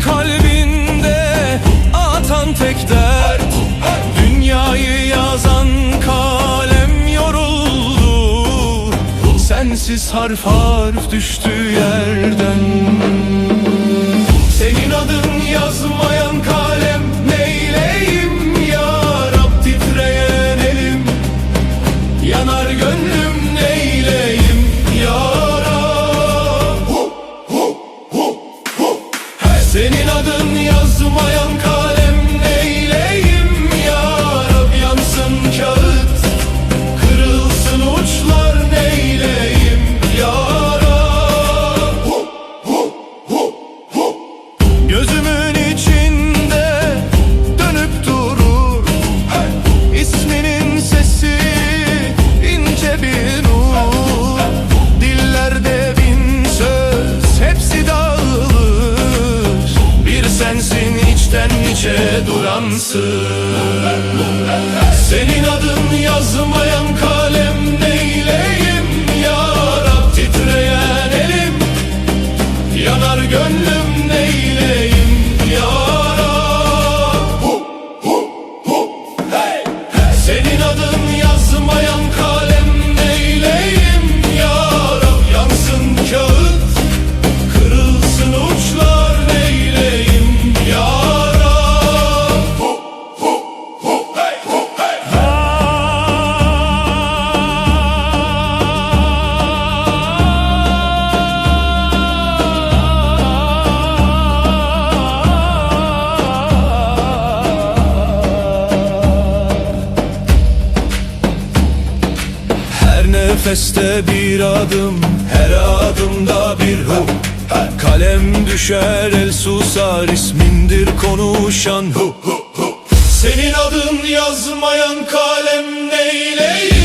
kalbinde atan tek dert. Dünyayı yazan kalem yoruldu. Sensiz harf harf düştü yerden. Senin adın yazmayan kalem neyleyim ya Rab yansın kağıt Kırılsın uçlar neyleyim ya Rab. Gözümün duransın. Senin adın yazmayan nefeste bir adım Her adımda bir hu Kalem düşer el susar ismindir konuşan hu. Senin adın yazmayan kalem neyle